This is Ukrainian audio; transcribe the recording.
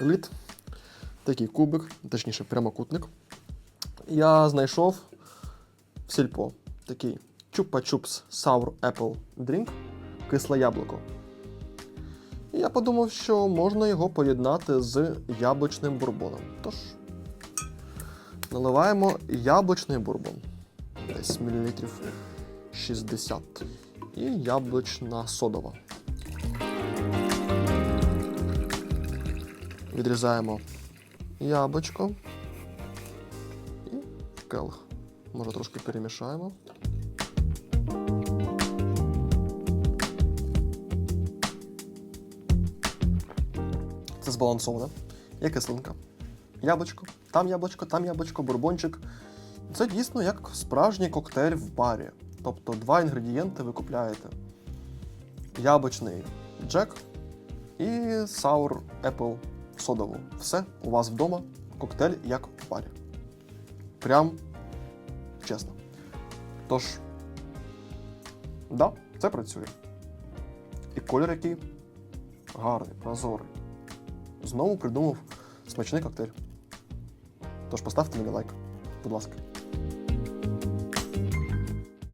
еліт. Такий кубик, точніше, прямокутник. Я знайшов в сільпо такий чупа-чупс Sour Apple Drink, кисле яблуко. І я подумав, що можна його поєднати з яблучним бурбоном. Тож, наливаємо яблучний бурбон. Десь мілілітрів 60. І яблучна содова. Відрізаємо яблучко і келих. Може трошки перемішаємо. Це збалансоване. Є кислинка. Яблучко, там яблучко, там яблучко, бурбончик. Це дійсно як справжній коктейль в барі. Тобто два інгредієнти ви купляєте: яблучний джек і Sour Apple содову. Все у вас вдома. Коктейль як в парі. Прям чесно. Тож, да, це працює. І колір який гарний, прозорий. Знову придумав смачний коктейль. Тож поставте мені лайк, будь ласка.